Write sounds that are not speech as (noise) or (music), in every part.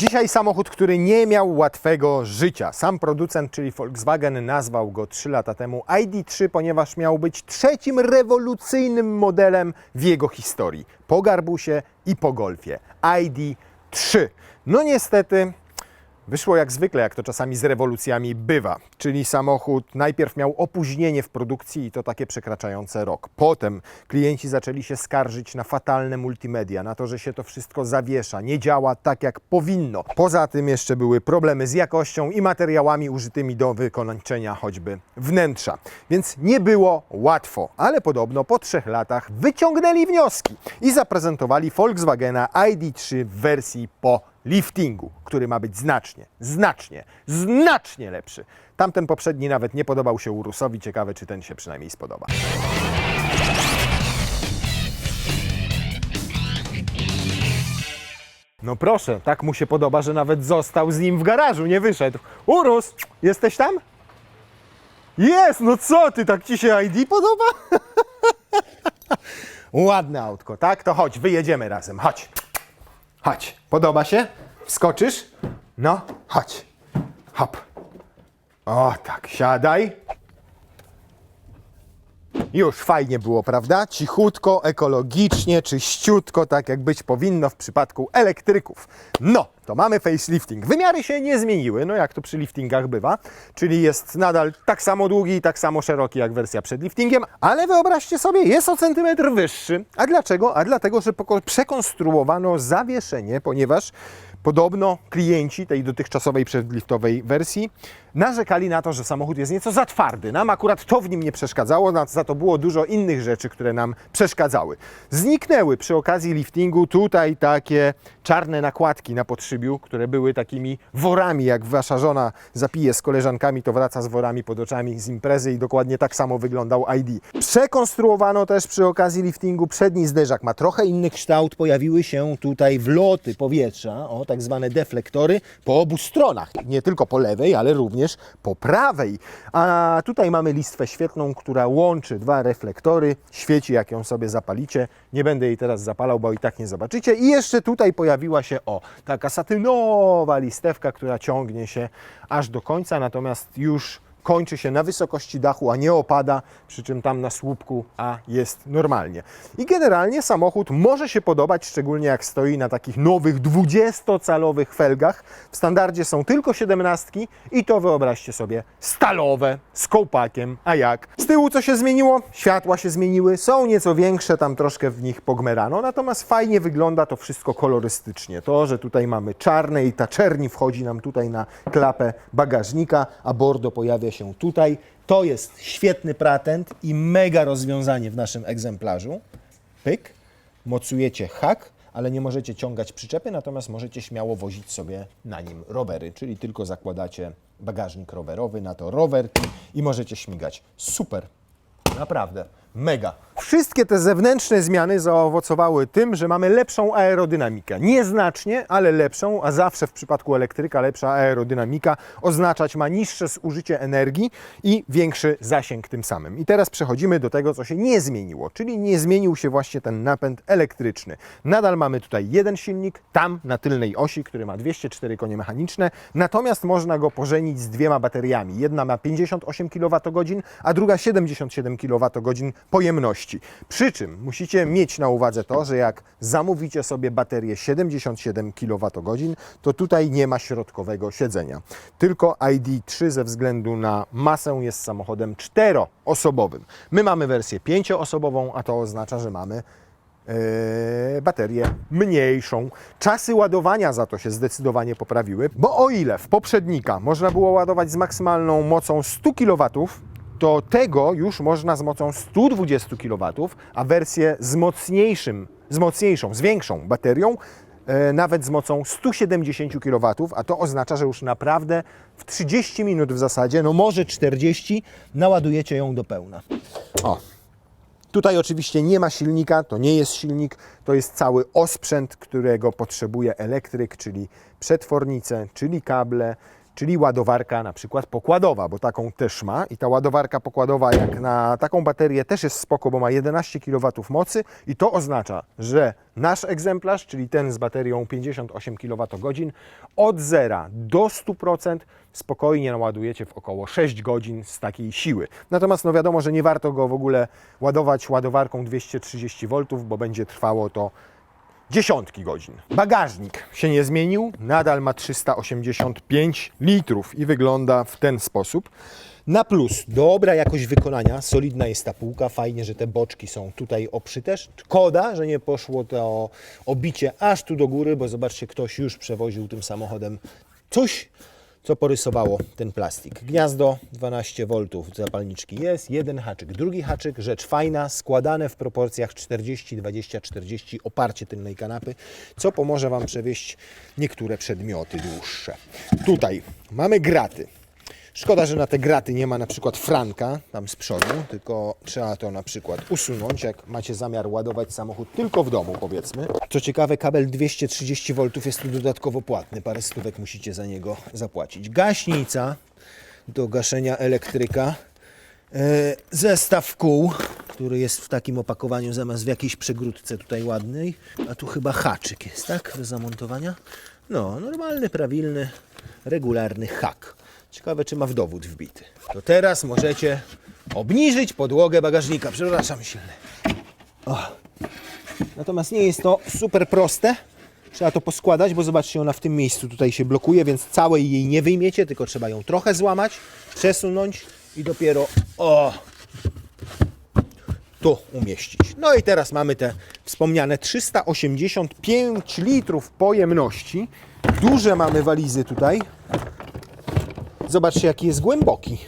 Dzisiaj samochód, który nie miał łatwego życia. Sam producent, czyli Volkswagen, nazwał go 3 lata temu ID3, ponieważ miał być trzecim rewolucyjnym modelem w jego historii. Po Garbusie i po Golfie. ID3. No niestety Wyszło jak zwykle, jak to czasami z rewolucjami bywa. Czyli samochód najpierw miał opóźnienie w produkcji i to takie przekraczające rok. Potem klienci zaczęli się skarżyć na fatalne multimedia, na to, że się to wszystko zawiesza, nie działa tak jak powinno. Poza tym jeszcze były problemy z jakością i materiałami użytymi do wykończenia choćby wnętrza. Więc nie było łatwo, ale podobno po trzech latach wyciągnęli wnioski i zaprezentowali Volkswagena ID3 w wersji po liftingu, który ma być znacznie, znacznie, znacznie lepszy. Tamten poprzedni nawet nie podobał się Urusowi. Ciekawe, czy ten się przynajmniej spodoba. No proszę, tak mu się podoba, że nawet został z nim w garażu, nie wyszedł. Urus, jesteś tam? Jest, no co ty, tak ci się ID podoba? (laughs) Ładne autko, tak? To chodź, wyjedziemy razem, chodź. Chodź, podoba się? Wskoczysz? No, chodź. Hop. O, tak, siadaj. Już fajnie było, prawda? Cichutko, ekologicznie, czyściutko, tak jak być powinno w przypadku elektryków. No, to mamy facelifting. Wymiary się nie zmieniły, no jak to przy liftingach bywa, czyli jest nadal tak samo długi i tak samo szeroki jak wersja przed liftingiem, ale wyobraźcie sobie, jest o centymetr wyższy. A dlaczego? A dlatego, że przekonstruowano zawieszenie, ponieważ Podobno klienci tej dotychczasowej przedliftowej wersji narzekali na to, że samochód jest nieco za twardy. Nam akurat to w nim nie przeszkadzało, za to było dużo innych rzeczy, które nam przeszkadzały. Zniknęły przy okazji liftingu tutaj takie czarne nakładki na podszybiu, które były takimi worami, jak wasza żona zapije z koleżankami, to wraca z worami pod oczami z imprezy i dokładnie tak samo wyglądał ID. Przekonstruowano też przy okazji liftingu przedni zderzak. Ma trochę inny kształt, pojawiły się tutaj wloty powietrza, o tak zwane deflektory po obu stronach. Nie tylko po lewej, ale również po prawej. A tutaj mamy listwę świetlną, która łączy dwa reflektory. Świeci, jak ją sobie zapalicie. Nie będę jej teraz zapalał, bo i tak nie zobaczycie. I jeszcze tutaj pojawiła się, o, taka satynowa listewka, która ciągnie się aż do końca, natomiast już kończy się na wysokości dachu, a nie opada, przy czym tam na słupku A jest normalnie. I generalnie samochód może się podobać, szczególnie jak stoi na takich nowych 20-calowych felgach. W standardzie są tylko 17 i to wyobraźcie sobie stalowe z kołpakiem. A jak? Z tyłu co się zmieniło? Światła się zmieniły, są nieco większe, tam troszkę w nich pogmerano, natomiast fajnie wygląda to wszystko kolorystycznie. To, że tutaj mamy czarne i ta czerni wchodzi nam tutaj na klapę bagażnika, a bordo pojawia się tutaj. To jest świetny patent i mega rozwiązanie w naszym egzemplarzu. Pyk, mocujecie hak, ale nie możecie ciągać przyczepy, natomiast możecie śmiało wozić sobie na nim rowery, czyli tylko zakładacie bagażnik rowerowy na to rowerki i możecie śmigać. Super, Naprawdę, mega. Wszystkie te zewnętrzne zmiany zaowocowały tym, że mamy lepszą aerodynamikę. Nieznacznie, ale lepszą, a zawsze w przypadku elektryka lepsza aerodynamika oznaczać ma niższe zużycie energii i większy zasięg tym samym. I teraz przechodzimy do tego, co się nie zmieniło, czyli nie zmienił się właśnie ten napęd elektryczny. Nadal mamy tutaj jeden silnik, tam na tylnej osi, który ma 204 konie mechaniczne, natomiast można go pożenić z dwiema bateriami. Jedna ma 58 kWh, a druga 77 kWh pojemności. Przy czym musicie mieć na uwadze to, że jak zamówicie sobie baterię 77 kWh, to tutaj nie ma środkowego siedzenia. Tylko ID3 ze względu na masę jest samochodem czteroosobowym. My mamy wersję pięcioosobową, a to oznacza, że mamy e, baterię mniejszą. Czasy ładowania za to się zdecydowanie poprawiły, bo o ile w poprzednika można było ładować z maksymalną mocą 100 kW, to tego już można z mocą 120 kW, a wersję z mocniejszym, z mocniejszą, z większą baterią e, nawet z mocą 170 kW, a to oznacza, że już naprawdę w 30 minut w zasadzie, no może 40, naładujecie ją do pełna. O, Tutaj oczywiście nie ma silnika, to nie jest silnik, to jest cały osprzęt, którego potrzebuje elektryk, czyli przetwornice, czyli kable, czyli ładowarka na przykład pokładowa, bo taką też ma i ta ładowarka pokładowa jak na taką baterię też jest spoko, bo ma 11 kW mocy i to oznacza, że nasz egzemplarz, czyli ten z baterią 58 kWh od 0 do 100% spokojnie naładujecie w około 6 godzin z takiej siły. Natomiast no wiadomo, że nie warto go w ogóle ładować ładowarką 230 V, bo będzie trwało to dziesiątki godzin. Bagażnik się nie zmienił, nadal ma 385 litrów i wygląda w ten sposób. Na plus, dobra jakość wykonania, solidna jest ta półka, fajnie, że te boczki są tutaj oprzyte. Szkoda, że nie poszło to obicie aż tu do góry, bo zobaczcie, ktoś już przewoził tym samochodem coś, co porysowało ten plastik. Gniazdo 12 V zapalniczki jest, jeden haczyk, drugi haczyk, rzecz fajna, składane w proporcjach 40, 20, 40, oparcie tylnej kanapy, co pomoże Wam przewieźć niektóre przedmioty dłuższe. Tutaj mamy graty. Szkoda, że na te graty nie ma na przykład franka tam z przodu, tylko trzeba to na przykład usunąć, jak macie zamiar ładować samochód tylko w domu, powiedzmy. Co ciekawe, kabel 230 V jest tu dodatkowo płatny, parę stówek musicie za niego zapłacić. Gaśnica do gaszenia elektryka, e, zestaw kół, który jest w takim opakowaniu zamiast w jakiejś przegródce tutaj ładnej, a tu chyba haczyk jest, tak, do zamontowania. No, normalny, prawilny, regularny hak. Ciekawe, czy ma w dowód wbity. To teraz możecie obniżyć podłogę bagażnika. Przepraszam silny. O. Natomiast nie jest to super proste. Trzeba to poskładać, bo zobaczcie, ona w tym miejscu tutaj się blokuje, więc całej jej nie wyjmiecie, tylko trzeba ją trochę złamać, przesunąć i dopiero o, tu umieścić. No i teraz mamy te wspomniane 385 litrów pojemności. Duże mamy walizy tutaj. Zobaczcie, jaki jest głęboki.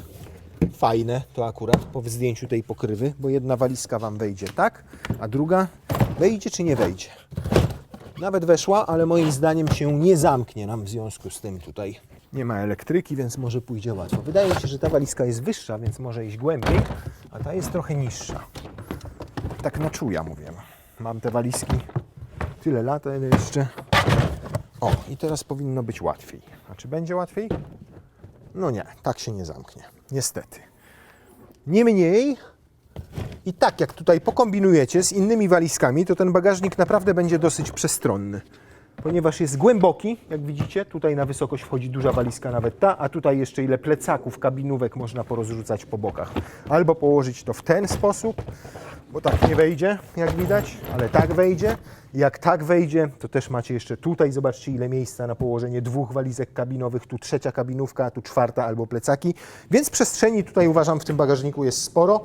Fajne to akurat po zdjęciu tej pokrywy, bo jedna walizka Wam wejdzie tak, a druga wejdzie czy nie wejdzie. Nawet weszła, ale moim zdaniem się nie zamknie nam w związku z tym tutaj. Nie ma elektryki, więc może pójdzie łatwo. Wydaje mi się, że ta walizka jest wyższa, więc może iść głębiej, a ta jest trochę niższa. Tak na czuja mówię. Mam te walizki tyle lat, ale jeszcze... O, i teraz powinno być łatwiej. A czy będzie łatwiej? No nie, tak się nie zamknie. Niestety. Niemniej, i tak jak tutaj pokombinujecie z innymi walizkami, to ten bagażnik naprawdę będzie dosyć przestronny. Ponieważ jest głęboki, jak widzicie, tutaj na wysokość wchodzi duża walizka, nawet ta, a tutaj jeszcze ile plecaków, kabinówek można porozrzucać po bokach. Albo położyć to w ten sposób, bo tak nie wejdzie, jak widać, ale tak wejdzie. Jak tak wejdzie, to też macie jeszcze tutaj, zobaczcie ile miejsca na położenie dwóch walizek kabinowych, tu trzecia kabinówka, tu czwarta albo plecaki. Więc przestrzeni tutaj uważam w tym bagażniku jest sporo.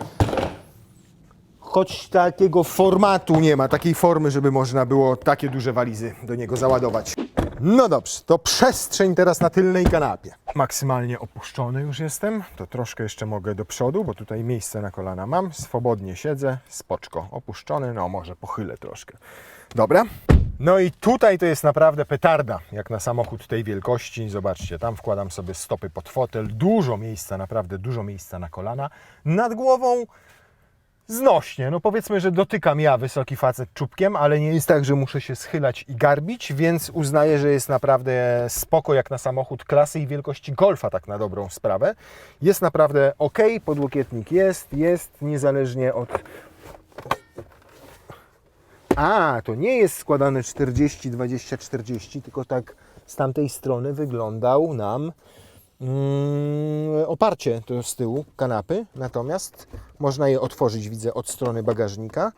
Choć takiego formatu nie ma, takiej formy, żeby można było takie duże walizy do niego załadować. No dobrze, to przestrzeń teraz na tylnej kanapie. Maksymalnie opuszczony już jestem, to troszkę jeszcze mogę do przodu, bo tutaj miejsce na kolana mam. Swobodnie siedzę, spoczko. Opuszczony, no może pochylę troszkę. Dobra. No i tutaj to jest naprawdę petarda, jak na samochód tej wielkości. Zobaczcie, tam wkładam sobie stopy pod fotel, dużo miejsca, naprawdę dużo miejsca na kolana. Nad głową znośnie. No powiedzmy, że dotykam ja wysoki facet czubkiem, ale nie jest tak, że muszę się schylać i garbić, więc uznaję, że jest naprawdę spoko jak na samochód klasy i wielkości Golfa, tak na dobrą sprawę. Jest naprawdę ok, podłokietnik jest, jest niezależnie od... A, to nie jest składane 40, 20, 40, tylko tak z tamtej strony wyglądał nam oparcie to z tyłu kanapy, natomiast można je otworzyć, widzę, od strony bagażnika.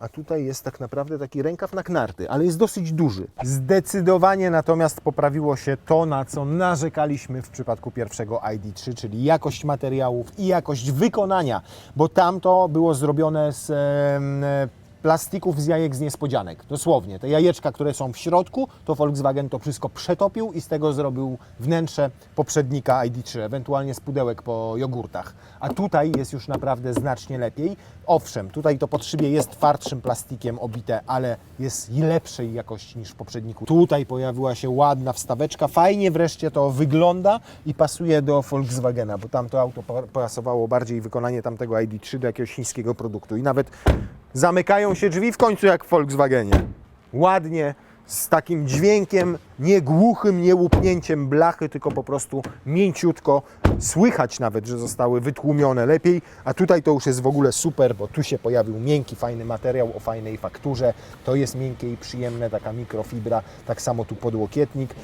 A tutaj jest tak naprawdę taki rękaw na knarty, ale jest dosyć duży. Zdecydowanie natomiast poprawiło się to, na co narzekaliśmy w przypadku pierwszego ID3, czyli jakość materiałów i jakość wykonania, bo tamto było zrobione z plastików z jajek z niespodzianek. Dosłownie. Te jajeczka, które są w środku, to Volkswagen to wszystko przetopił i z tego zrobił wnętrze poprzednika ID3, ewentualnie z pudełek po jogurtach. A tutaj jest już naprawdę znacznie lepiej. Owszem, tutaj to pod szybie jest twardszym plastikiem obite, ale jest lepszej jakości niż w poprzedniku. Tutaj pojawiła się ładna wstaweczka. Fajnie wreszcie to wygląda i pasuje do Volkswagena, bo tamto auto pa- pasowało bardziej wykonanie tamtego ID3 do jakiegoś chińskiego produktu. I nawet zamykają się drzwi w końcu jak w Volkswagenie. Ładnie, z takim dźwiękiem, nie głuchym, nie łupnięciem blachy, tylko po prostu mięciutko. Słychać nawet, że zostały wytłumione lepiej, a tutaj to już jest w ogóle super, bo tu się pojawił miękki, fajny materiał o fajnej fakturze. To jest miękkie i przyjemne, taka mikrofibra, tak samo tu podłokietnik.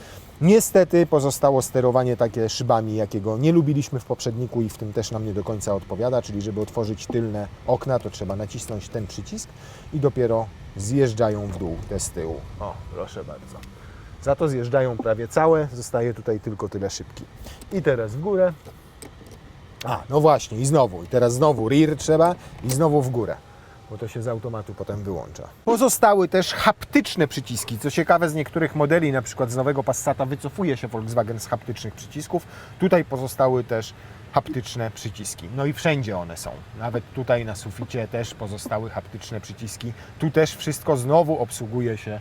Niestety pozostało sterowanie takie szybami, jakiego nie lubiliśmy w poprzedniku i w tym też nam nie do końca odpowiada, czyli żeby otworzyć tylne okna, to trzeba nacisnąć ten przycisk i dopiero zjeżdżają w dół te z tyłu. O, proszę bardzo. Za to zjeżdżają prawie całe, zostaje tutaj tylko tyle szybki. I teraz w górę. A, no właśnie, i znowu. I teraz znowu rear trzeba i znowu w górę bo to się z automatu potem wyłącza. Pozostały też haptyczne przyciski. Co ciekawe, z niektórych modeli, na przykład z nowego Passata, wycofuje się Volkswagen z haptycznych przycisków. Tutaj pozostały też haptyczne przyciski. No i wszędzie one są. Nawet tutaj na suficie też pozostały haptyczne przyciski. Tu też wszystko znowu obsługuje się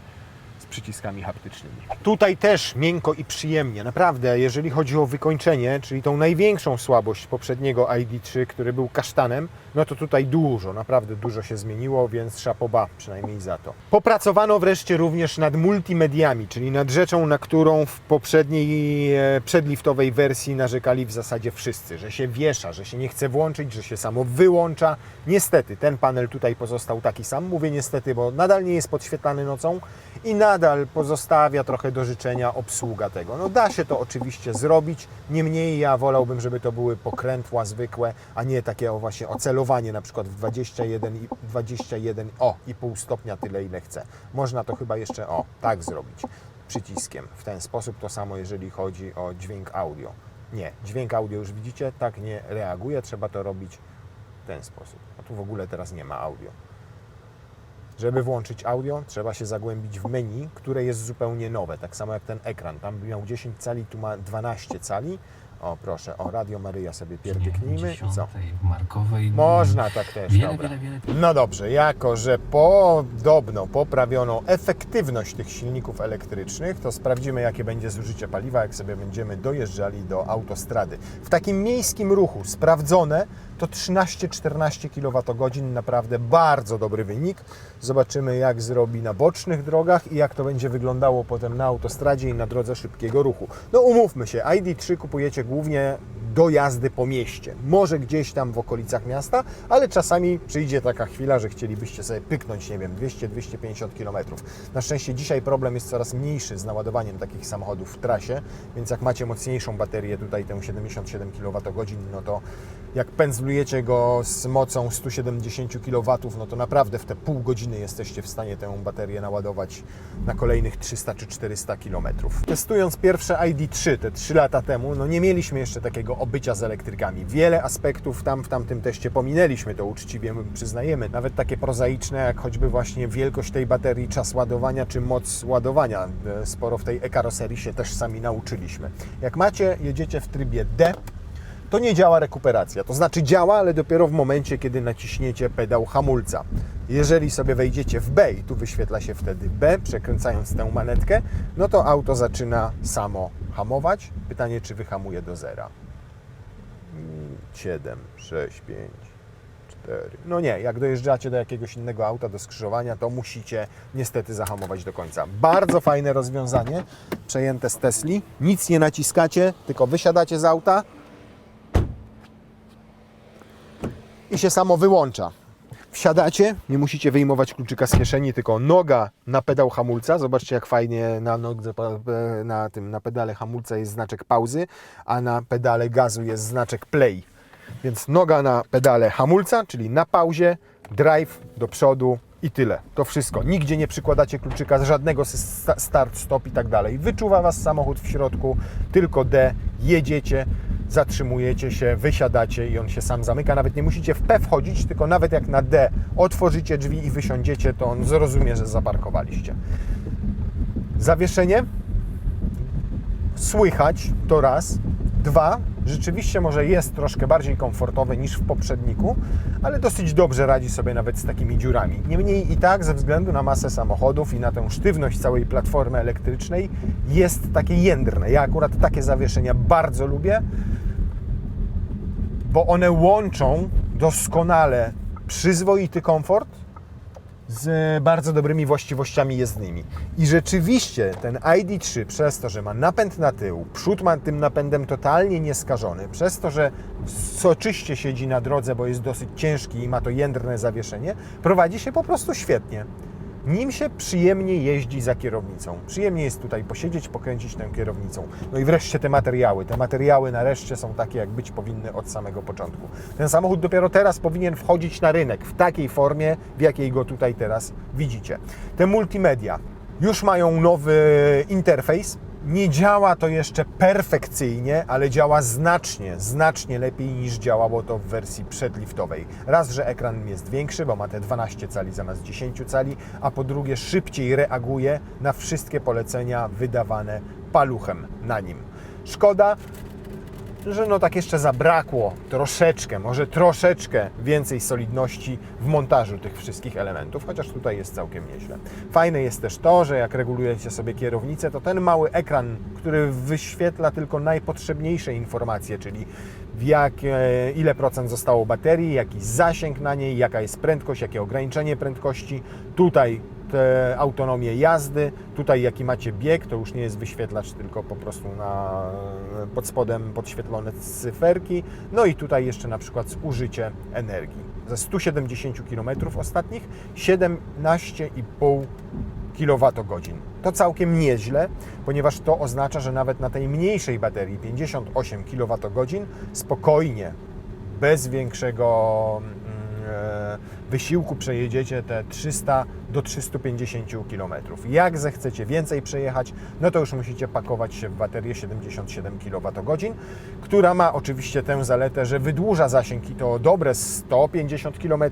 z przyciskami haptycznymi. Tutaj też miękko i przyjemnie. Naprawdę, jeżeli chodzi o wykończenie, czyli tą największą słabość poprzedniego ID3, który był kasztanem, no to tutaj dużo, naprawdę dużo się zmieniło, więc szapoba przynajmniej za to. Popracowano wreszcie również nad multimediami, czyli nad rzeczą, na którą w poprzedniej e, przedliftowej wersji narzekali w zasadzie wszyscy, że się wiesza, że się nie chce włączyć, że się samo wyłącza. Niestety, ten panel tutaj pozostał taki sam. Mówię niestety, bo nadal nie jest podświetlany nocą i nadal pozostawia trochę do życzenia obsługa tego. No da się to oczywiście zrobić, niemniej ja wolałbym, żeby to były pokrętła zwykłe, a nie takie o właśnie ocelowanie na przykład w 21 i 21 o i pół stopnia tyle ile chcę. Można to chyba jeszcze o tak zrobić przyciskiem. W ten sposób to samo jeżeli chodzi o dźwięk audio. Nie, dźwięk audio już widzicie, tak nie reaguje, trzeba to robić w ten sposób. A tu w ogóle teraz nie ma audio. Żeby włączyć audio, trzeba się zagłębić w menu, które jest zupełnie nowe, tak samo jak ten ekran. Tam miał 10 cali, tu ma 12 cali. O, proszę, o Radio Maryja sobie pierdyknijmy i co? Markowej. Można tak też, Wiele, dobra. wiele, wiele. No dobrze, jako że podobno poprawiono efektywność tych silników elektrycznych, to sprawdzimy, jakie będzie zużycie paliwa, jak sobie będziemy dojeżdżali do autostrady. W takim miejskim ruchu sprawdzone to 13-14 kWh, naprawdę bardzo dobry wynik. Zobaczymy, jak zrobi na bocznych drogach i jak to będzie wyglądało potem na autostradzie i na drodze szybkiego ruchu. No umówmy się, ID3 kupujecie głównie do jazdy po mieście. Może gdzieś tam w okolicach miasta, ale czasami przyjdzie taka chwila, że chcielibyście sobie pyknąć, nie wiem, 200-250 km. Na szczęście dzisiaj problem jest coraz mniejszy z naładowaniem takich samochodów w trasie, więc jak macie mocniejszą baterię, tutaj tę 77 kWh, no to jak pędzlujecie go z mocą 170 kW, no to naprawdę w te pół godziny jesteście w stanie tę baterię naładować na kolejnych 300 czy 400 km. Testując pierwsze ID3 te 3 lata temu, no nie mieliśmy jeszcze takiego obycia z elektrykami. Wiele aspektów tam w tamtym teście pominęliśmy, to uczciwie przyznajemy. Nawet takie prozaiczne, jak choćby właśnie wielkość tej baterii, czas ładowania czy moc ładowania. E, Sporo w tej e-karoserii się też sami nauczyliśmy. Jak macie, jedziecie w trybie D, to nie działa rekuperacja. To znaczy działa, ale dopiero w momencie, kiedy naciśniecie pedał hamulca. Jeżeli sobie wejdziecie w B i tu wyświetla się wtedy B, przekręcając tę manetkę, no to auto zaczyna samo hamować. Pytanie, czy wyhamuje do zera. 7, 6, 5, 4. No nie, jak dojeżdżacie do jakiegoś innego auta, do skrzyżowania, to musicie niestety zahamować do końca. Bardzo fajne rozwiązanie, przejęte z Tesli. Nic nie naciskacie, tylko wysiadacie z auta, i się samo wyłącza. Wsiadacie, nie musicie wyjmować kluczyka z kieszeni, tylko noga na pedał hamulca. Zobaczcie, jak fajnie na na tym, na pedale hamulca jest znaczek pauzy, a na pedale gazu jest znaczek play. Więc noga na pedale hamulca, czyli na pauzie, drive do przodu i tyle. To wszystko. Nigdzie nie przykładacie kluczyka z żadnego start, stop i tak dalej. Wyczuwa Was samochód w środku, tylko D, jedziecie, zatrzymujecie się, wysiadacie i on się sam zamyka. Nawet nie musicie w P wchodzić, tylko nawet jak na D otworzycie drzwi i wysiądziecie, to on zrozumie, że zaparkowaliście. Zawieszenie słychać to raz. Dwa, rzeczywiście może jest troszkę bardziej komfortowy niż w poprzedniku, ale dosyć dobrze radzi sobie nawet z takimi dziurami. Niemniej i tak, ze względu na masę samochodów i na tę sztywność całej platformy elektrycznej, jest takie jędrne. Ja akurat takie zawieszenia bardzo lubię, bo one łączą doskonale przyzwoity komfort z bardzo dobrymi właściwościami jezdnymi. I rzeczywiście ten ID3 przez to, że ma napęd na tył, przód ma tym napędem totalnie nieskażony, przez to, że soczyście siedzi na drodze, bo jest dosyć ciężki i ma to jędrne zawieszenie, prowadzi się po prostu świetnie. Nim się przyjemnie jeździ za kierownicą. Przyjemnie jest tutaj posiedzieć, pokręcić tą kierownicą. No i wreszcie te materiały. Te materiały nareszcie są takie, jak być powinny od samego początku. Ten samochód dopiero teraz powinien wchodzić na rynek w takiej formie, w jakiej go tutaj teraz widzicie. Te multimedia już mają nowy interfejs. Nie działa to jeszcze perfekcyjnie, ale działa znacznie, znacznie lepiej niż działało to w wersji przedliftowej. Raz, że ekran jest większy, bo ma te 12 cali zamiast 10 cali, a po drugie szybciej reaguje na wszystkie polecenia wydawane paluchem na nim. Szkoda, że no tak jeszcze zabrakło troszeczkę, może troszeczkę więcej solidności w montażu tych wszystkich elementów, chociaż tutaj jest całkiem nieźle. Fajne jest też to, że jak regulujecie sobie kierownicę, to ten mały ekran, który wyświetla tylko najpotrzebniejsze informacje, czyli jak, e, ile procent zostało baterii, jaki zasięg na niej, jaka jest prędkość, jakie ograniczenie prędkości. Tutaj autonomię jazdy, tutaj jaki macie bieg, to już nie jest wyświetlacz, tylko po prostu na, pod spodem podświetlone cyferki. No i tutaj jeszcze na przykład zużycie energii. Ze 170 km ostatnich 17,5 kWh. To całkiem nieźle, ponieważ to oznacza, że nawet na tej mniejszej baterii 58 kWh spokojnie, bez większego mm, e, wysiłku przejedziecie te 300 do 350 km. Jak zechcecie więcej przejechać, no to już musicie pakować się w baterię 77 kWh, która ma oczywiście tę zaletę, że wydłuża zasięg i to dobre 150 km,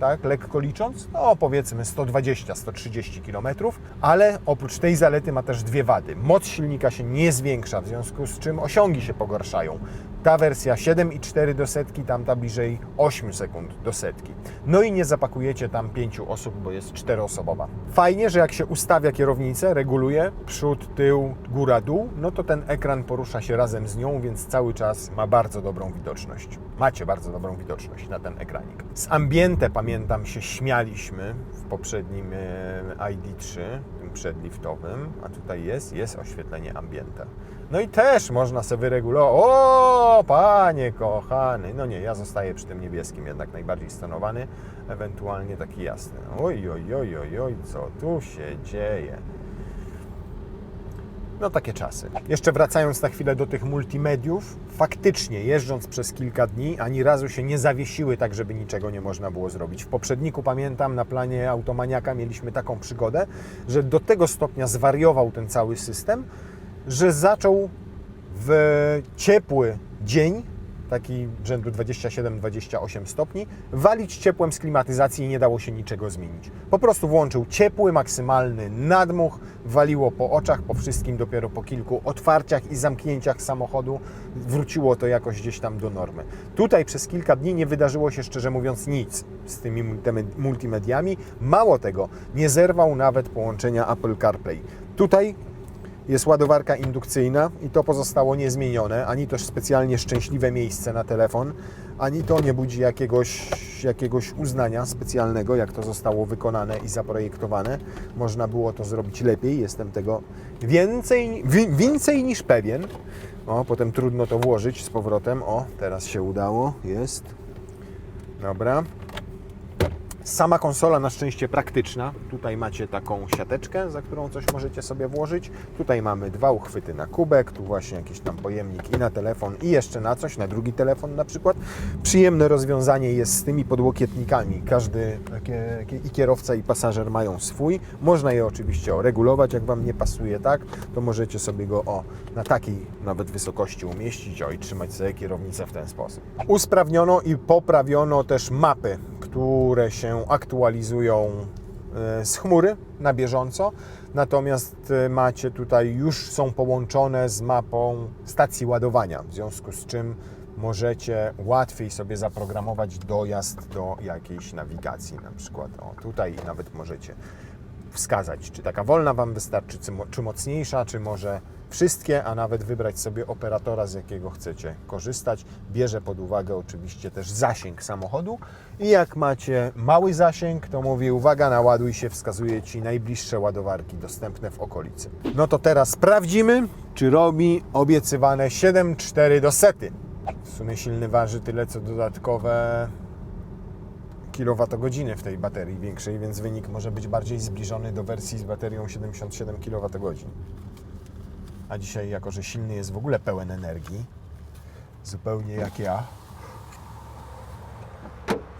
tak, lekko licząc, no powiedzmy 120-130 km, ale oprócz tej zalety ma też dwie wady. Moc silnika się nie zwiększa, w związku z czym osiągi się pogarszają. Ta wersja 7,4 do setki, tamta bliżej 8 sekund do setki. No i nie zapakujecie tam 5 osób, bo jest 4-osobowa. Fajnie, że jak się ustawia kierownicę, reguluje przód, tył, góra, dół, no to ten ekran porusza się razem z nią, więc cały czas ma bardzo dobrą widoczność. Macie bardzo dobrą widoczność na ten ekranik. Z ambiente pamiętam się śmialiśmy w poprzednim e, ID3, tym przedliftowym, a tutaj jest, jest oświetlenie ambiente. No i też można sobie wyregulować. O, panie kochany. No nie, ja zostaję przy tym niebieskim, jednak najbardziej stonowany, ewentualnie taki jasny. Oj, oj, oj, oj, oj, co tu się dzieje? No takie czasy. Jeszcze wracając na chwilę do tych multimediów, faktycznie jeżdżąc przez kilka dni, ani razu się nie zawiesiły tak, żeby niczego nie można było zrobić. W poprzedniku pamiętam na planie Automaniaka mieliśmy taką przygodę, że do tego stopnia zwariował ten cały system, że zaczął w ciepły dzień, taki rzędu 27-28 stopni, walić ciepłem z klimatyzacji i nie dało się niczego zmienić. Po prostu włączył ciepły, maksymalny nadmuch, waliło po oczach, po wszystkim dopiero po kilku otwarciach i zamknięciach samochodu wróciło to jakoś gdzieś tam do normy. Tutaj przez kilka dni nie wydarzyło się szczerze mówiąc nic z tymi multime- multimediami. Mało tego, nie zerwał nawet połączenia Apple CarPlay. Tutaj jest ładowarka indukcyjna i to pozostało niezmienione, ani też specjalnie szczęśliwe miejsce na telefon, ani to nie budzi jakiegoś, jakiegoś uznania specjalnego, jak to zostało wykonane i zaprojektowane. Można było to zrobić lepiej, jestem tego więcej, wi- więcej niż pewien. O, potem trudno to włożyć z powrotem. O, teraz się udało, jest. Dobra. Sama konsola na szczęście praktyczna. Tutaj macie taką siateczkę, za którą coś możecie sobie włożyć. Tutaj mamy dwa uchwyty na kubek, tu właśnie jakiś tam pojemnik i na telefon i jeszcze na coś, na drugi telefon na przykład. Przyjemne rozwiązanie jest z tymi podłokietnikami. Każdy i kierowca i pasażer mają swój. Można je oczywiście regulować, jak Wam nie pasuje tak, to możecie sobie go o, na takiej nawet wysokości umieścić o, i trzymać sobie kierownicę w ten sposób. Usprawniono i poprawiono też mapy, które się aktualizują e, z chmury na bieżąco. Natomiast e, macie tutaj już są połączone z mapą stacji ładowania, w związku z czym możecie łatwiej sobie zaprogramować dojazd do jakiejś nawigacji na przykład. O, tutaj nawet możecie wskazać, czy taka wolna Wam wystarczy, czy, mo- czy mocniejsza, czy może wszystkie, a nawet wybrać sobie operatora, z jakiego chcecie korzystać. Bierze pod uwagę oczywiście też zasięg samochodu i jak macie mały zasięg, to mówię uwaga, naładuj się, wskazuje Ci najbliższe ładowarki dostępne w okolicy. No to teraz sprawdzimy, czy robi obiecywane 7,4 do sety. W sumie silny waży tyle, co dodatkowe kilowatogodziny w tej baterii większej, więc wynik może być bardziej zbliżony do wersji z baterią 77 kWh. A dzisiaj, jako że silny jest w ogóle pełen energii, zupełnie jak ja,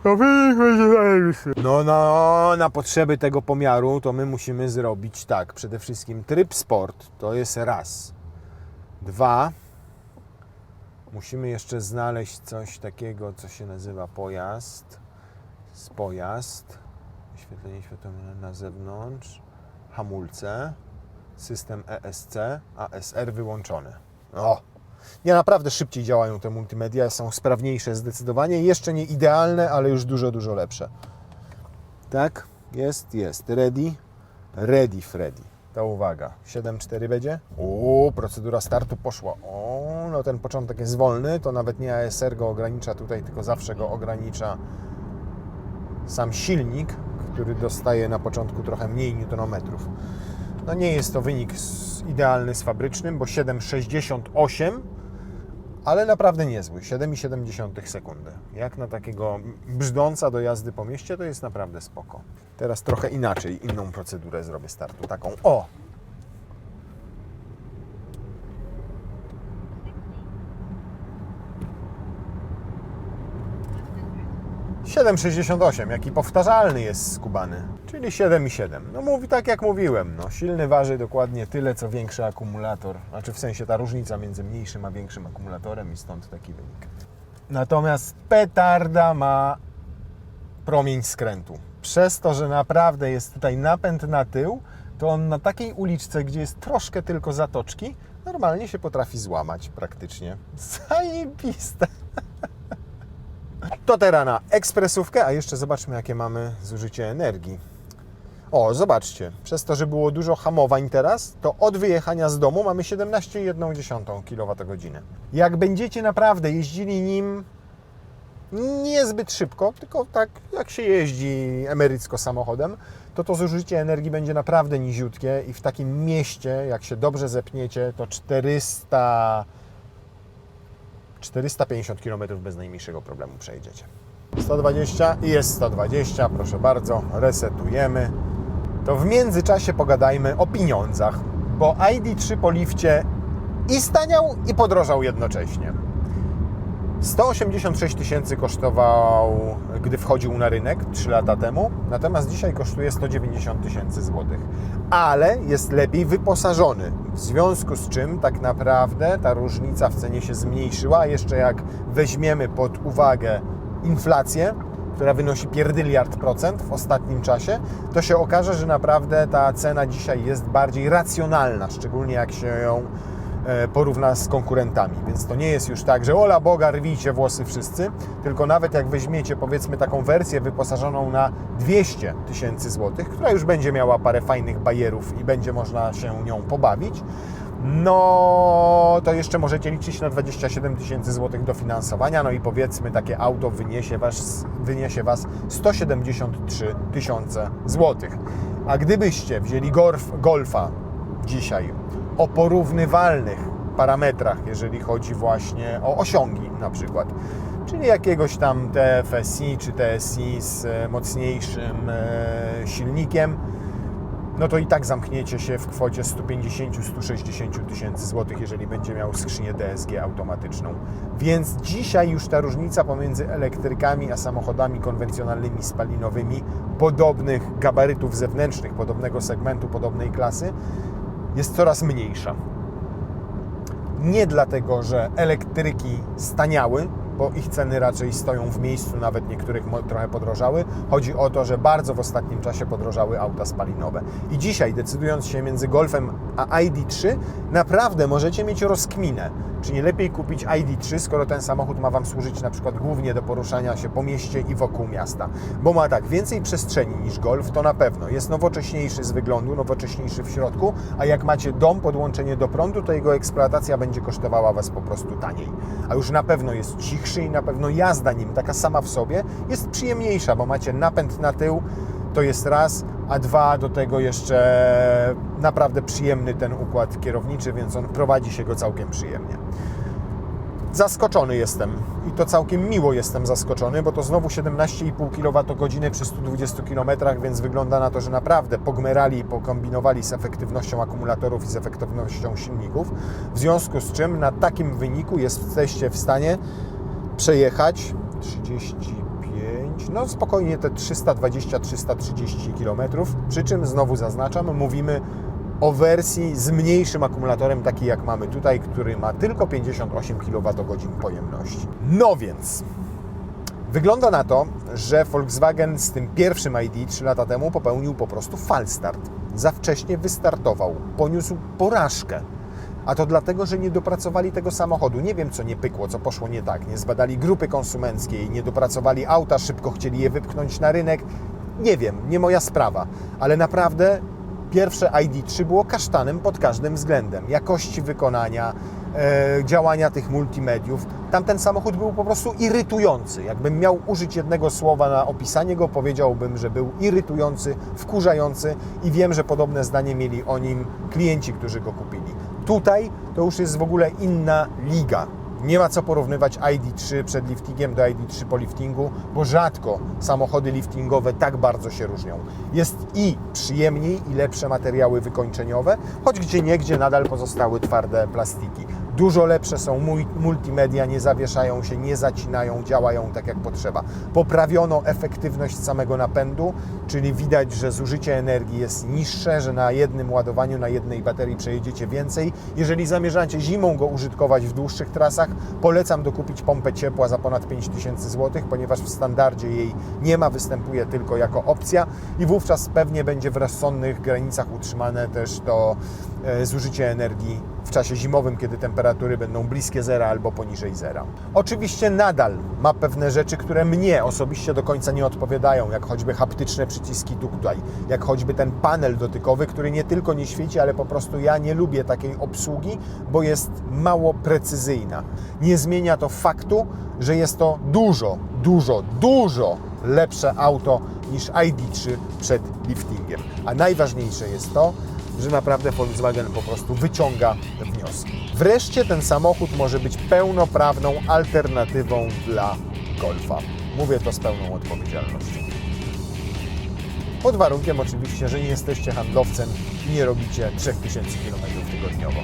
to wynik będzie zajebisty. No, no, na potrzeby tego pomiaru to my musimy zrobić tak. Przede wszystkim tryb sport to jest raz. Dwa. Musimy jeszcze znaleźć coś takiego, co się nazywa pojazd. Z pojazd. Oświetlenie światłowne na zewnątrz. Hamulce. System ESC. ASR wyłączone. O! Nie, naprawdę szybciej działają te multimedia, są sprawniejsze zdecydowanie. Jeszcze nie idealne, ale już dużo, dużo lepsze. Tak, jest, jest. Ready? Ready, Freddy. To uwaga, 7.4 będzie? O, procedura startu poszła. O, no ten początek jest wolny, to nawet nie ASR go ogranicza tutaj, tylko zawsze go ogranicza sam silnik, który dostaje na początku trochę mniej newtonometrów. No nie jest to wynik idealny z fabrycznym, bo 7,68, ale naprawdę niezły. 7,7 sekundy. Jak na takiego brzdąca do jazdy po mieście, to jest naprawdę spoko. Teraz trochę inaczej, inną procedurę zrobię startu. Taką o! Siedem sześćdziesiąt osiem, jaki powtarzalny jest skubany, czyli 7,7. No mówi tak jak mówiłem, no silny waży dokładnie tyle co większy akumulator, znaczy w sensie ta różnica między mniejszym a większym akumulatorem i stąd taki wynik. Natomiast petarda ma promień skrętu. Przez to, że naprawdę jest tutaj napęd na tył, to on na takiej uliczce, gdzie jest troszkę tylko zatoczki, normalnie się potrafi złamać praktycznie. (laughs) Zajebiste! To teraz na ekspresówkę, a jeszcze zobaczmy, jakie mamy zużycie energii. O, zobaczcie, przez to, że było dużo hamowań teraz, to od wyjechania z domu mamy 17,1 kWh. Jak będziecie naprawdę jeździli nim niezbyt szybko, tylko tak jak się jeździ emerycko samochodem, to to zużycie energii będzie naprawdę niziutkie i w takim mieście, jak się dobrze zepniecie, to 400 450 km bez najmniejszego problemu przejdziecie. 120 i jest 120, proszę bardzo, resetujemy. To w międzyczasie pogadajmy o pieniądzach, bo ID3 po lifcie i staniał i podrożał jednocześnie. 186 tysięcy kosztował, gdy wchodził na rynek 3 lata temu, natomiast dzisiaj kosztuje 190 tysięcy złotych. Ale jest lepiej wyposażony, w związku z czym tak naprawdę ta różnica w cenie się zmniejszyła, jeszcze jak weźmiemy pod uwagę inflację, która wynosi pierdyliard procent w ostatnim czasie, to się okaże, że naprawdę ta cena dzisiaj jest bardziej racjonalna, szczególnie jak się ją porówna z konkurentami. Więc to nie jest już tak, że ola Boga, rwijcie włosy wszyscy, tylko nawet jak weźmiecie powiedzmy taką wersję wyposażoną na 200 tysięcy złotych, która już będzie miała parę fajnych bajerów i będzie można się nią pobawić, no to jeszcze możecie liczyć na 27 tysięcy złotych dofinansowania, no i powiedzmy takie auto wyniesie was, wyniesie Was 173 tysiące złotych. A gdybyście wzięli golf, Golfa dzisiaj o porównywalnych parametrach, jeżeli chodzi właśnie o osiągi na przykład, czyli jakiegoś tam TFSI czy TSI z e, mocniejszym e, silnikiem, no to i tak zamkniecie się w kwocie 150-160 tysięcy złotych, jeżeli będzie miał skrzynię DSG automatyczną. Więc dzisiaj już ta różnica pomiędzy elektrykami a samochodami konwencjonalnymi spalinowymi podobnych gabarytów zewnętrznych, podobnego segmentu, podobnej klasy jest coraz mniejsza. Nie dlatego, że elektryki staniały, bo ich ceny raczej stoją w miejscu, nawet niektórych trochę podrożały. Chodzi o to, że bardzo w ostatnim czasie podrożały auta spalinowe. I dzisiaj, decydując się między Golfem a ID3, naprawdę możecie mieć rozkminę. Czy nie lepiej kupić ID3, skoro ten samochód ma Wam służyć na przykład głównie do poruszania się po mieście i wokół miasta? Bo ma tak, więcej przestrzeni niż Golf, to na pewno. Jest nowocześniejszy z wyglądu, nowocześniejszy w środku, a jak macie dom, podłączenie do prądu, to jego eksploatacja będzie kosztowała Was po prostu taniej. A już na pewno jest cichszy i na pewno jazda nim, taka sama w sobie, jest przyjemniejsza, bo macie napęd na tył, to jest raz, a dwa do tego jeszcze naprawdę przyjemny ten układ kierowniczy, więc on prowadzi się go całkiem przyjemnie. Zaskoczony jestem i to całkiem miło jestem zaskoczony, bo to znowu 17,5 kWh przy 120 km, więc wygląda na to, że naprawdę pogmerali i pokombinowali z efektywnością akumulatorów i z efektywnością silników. W związku z czym na takim wyniku jesteście w stanie przejechać 35, no spokojnie te 320-330 km. Przy czym znowu zaznaczam, mówimy o wersji z mniejszym akumulatorem, taki jak mamy tutaj, który ma tylko 58 kWh pojemności. No więc, wygląda na to, że Volkswagen z tym pierwszym ID 3 lata temu popełnił po prostu falstart. Za wcześnie wystartował, poniósł porażkę. A to dlatego, że nie dopracowali tego samochodu. Nie wiem, co nie pykło, co poszło nie tak. Nie zbadali grupy konsumenckiej, nie dopracowali auta, szybko chcieli je wypchnąć na rynek. Nie wiem, nie moja sprawa. Ale naprawdę pierwsze ID3 było kasztanem pod każdym względem. Jakości wykonania, e, działania tych multimediów. Tamten samochód był po prostu irytujący. Jakbym miał użyć jednego słowa na opisanie go, powiedziałbym, że był irytujący, wkurzający i wiem, że podobne zdanie mieli o nim klienci, którzy go kupili. Tutaj to już jest w ogóle inna liga. Nie ma co porównywać ID3 przed liftingiem do ID3 po liftingu, bo rzadko samochody liftingowe tak bardzo się różnią. Jest i przyjemniej, i lepsze materiały wykończeniowe, choć gdzie niegdzie nadal pozostały twarde plastiki. Dużo lepsze są mul- multimedia, nie zawieszają się, nie zacinają, działają tak jak potrzeba. Poprawiono efektywność samego napędu, czyli widać, że zużycie energii jest niższe, że na jednym ładowaniu, na jednej baterii przejedziecie więcej. Jeżeli zamierzacie zimą go użytkować w dłuższych trasach, polecam dokupić pompę ciepła za ponad 5000 zł, ponieważ w standardzie jej nie ma, występuje tylko jako opcja i wówczas pewnie będzie w rozsądnych granicach utrzymane też to e, zużycie energii w czasie zimowym, kiedy temperatury będą bliskie zera albo poniżej zera. Oczywiście nadal ma pewne rzeczy, które mnie osobiście do końca nie odpowiadają, jak choćby haptyczne przyciski tutaj, jak choćby ten panel dotykowy, który nie tylko nie świeci, ale po prostu ja nie lubię takiej obsługi, bo jest mało precyzyjna. Nie zmienia to faktu, że jest to dużo, dużo, dużo lepsze auto niż ID3 przed liftingiem. A najważniejsze jest to, że naprawdę Volkswagen po prostu wyciąga wnioski. Wreszcie ten samochód może być pełnoprawną alternatywą dla Golfa. Mówię to z pełną odpowiedzialnością. Pod warunkiem oczywiście, że nie jesteście handlowcem i nie robicie 3000 km tygodniowo.